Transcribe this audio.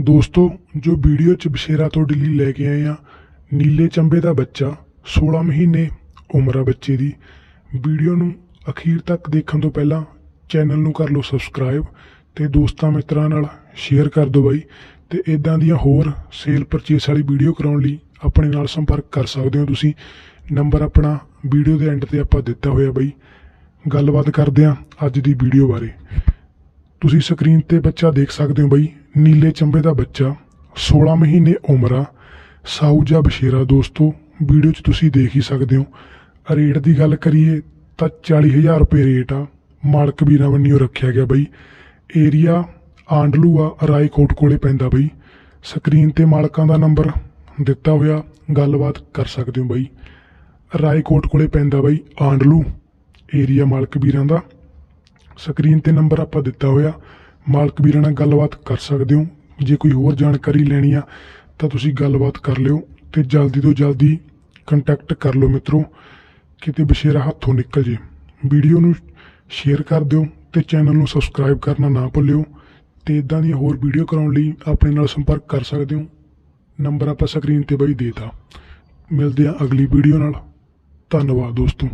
ਦੋਸਤੋ, ਜੋ ਵੀਡੀਓ ਚ ਬਸ਼ੇਰਾ ਤੁਹਾਡੇ ਲਈ ਲੈ ਕੇ ਆਏ ਆ ਨੀਲੇ ਚੰਬੇ ਦਾ ਬੱਚਾ 16 ਮਹੀਨੇ ਉਮਰ ਆ ਬੱਚੇ ਦੀ, ਵੀਡੀਓ ਨੂੰ ਅਖੀਰ ਤੱਕ ਦੇਖਣ ਤੋਂ ਪਹਿਲਾਂ ਚੈਨਲ ਨੂੰ ਕਰ ਲਓ ਸਬਸਕ੍ਰਾਈਬ ਤੇ ਦੋਸਤਾਂ ਮਿੱਤਰਾਂ ਨਾਲ ਸ਼ੇਅਰ ਕਰ ਦਿਓ ਬਾਈ ਤੇ ਇਦਾਂ ਦੀਆਂ ਹੋਰ ਸੇਲ ਪਰਚੇਸ ਵਾਲੀ ਵੀਡੀਓ ਕਰਾਉਣ ਲਈ ਆਪਣੇ ਨਾਲ ਸੰਪਰਕ ਕਰ ਸਕਦੇ ਹੋ ਤੁਸੀਂ। ਨੰਬਰ ਆਪਣਾ ਵੀਡੀਓ ਦੇ ਐਂਡ ਤੇ ਆਪਾਂ ਦਿੱਤਾ ਹੋਇਆ ਬਾਈ। ਗੱਲਬਾਤ ਕਰਦੇ ਹਾਂ ਅੱਜ ਦੀ ਵੀਡੀਓ ਬਾਰੇ। ਤੁਸੀਂ ਸਕਰੀਨ ਤੇ ਬੱਚਾ ਦੇਖ ਸਕਦੇ ਹੋ ਬਾਈ। ਨੀਲੇ ਚੰਬੇ ਦਾ ਬੱਚਾ 16 ਮਹੀਨੇ ਉਮਰ ਆ। ਸਾਊਜਾ ਬਸ਼ੇਰਾ ਦੋਸਤੋ, ਵੀਡੀਓ 'ਚ ਤੁਸੀਂ ਦੇਖ ਹੀ ਸਕਦੇ ਹੋ। ਰੇਟ ਦੀ ਗੱਲ ਕਰੀਏ ਤਾਂ 40000 ਰੁਪਏ ਰੇਟ ਆ। ਮਾਲਕ ਵੀਰਾਂ ਵੱਲੋਂ ਰੱਖਿਆ ਗਿਆ ਬਈ। ਏਰੀਆ ਆਂਡਲੂ ਆ ਰਾਏਕੋਟ ਕੋਲੇ ਪੈਂਦਾ ਬਈ। ਸਕਰੀਨ ਤੇ ਮਾਲਕਾਂ ਦਾ ਨੰਬਰ ਦਿੱਤਾ ਹੋਇਆ, ਗੱਲਬਾਤ ਕਰ ਸਕਦੇ ਹੋ ਬਈ। ਰਾਏਕੋਟ ਕੋਲੇ ਪੈਂਦਾ ਬਈ ਆਂਡਲੂ, ਏਰੀਆ ਮਾਲਕ ਵੀਰਾਂ ਦਾ। ਸਕਰੀਨ ਤੇ ਨੰਬਰ ਆਪਾਂ ਦਿੱਤਾ ਹੋਇਆ। ਮਾਲਕ ਵੀਰਾਂ ਨਾਲ ਗੱਲਬਾਤ ਕਰ ਸਕਦੇ ਹੋ। ਜੇ ਕੋਈ ਹੋਰ ਜਾਣਕਾਰੀ ਲੈਣੀ ਆ, ਤਾਂ ਤੁਸੀਂ ਗੱਲਬਾਤ ਕਰ ਲਿਓ ਤੇ ਜਲਦੀ ਤੋਂ ਜਲਦੀ ਕੰਟੈਕਟ ਕਰ ਲਓ ਮਿੱਤਰੋ। ਕਿਤੇ ਬਸ਼ੇਰਾ ਹੱਥੋਂ ਨਿਕਲ ਜੇ। ਵੀਡੀਓ ਨੂੰ ਸ਼ੇਅਰ ਕਰ ਦਿਓ ਤੇ ਚੈਨਲ ਨੂੰ ਸਬਸਕ੍ਰਾਈਬ ਕਰਨਾ ਨਾ ਭੁੱਲਿਓ। ਤੇ ਇਦਾਂ ਦੀਆਂ ਹੋਰ ਵੀਡੀਓ ਕਰਾਉਣ ਲਈ ਆਪਣੇ ਨਾਲ ਸੰਪਰਕ ਕਰ ਸਕਦੇ ਹੋ। ਨੰਬਰ ਆਪਾਂ ਸਕਰੀਨ ਤੇ ਬਈ ਦੇਤਾ। ਮਿਲਦੇ ਆ ਅਗਲੀ ਵੀਡੀਓ ਨਾਲ। ਧੰਨਵਾਦ ਦੋਸਤੋ।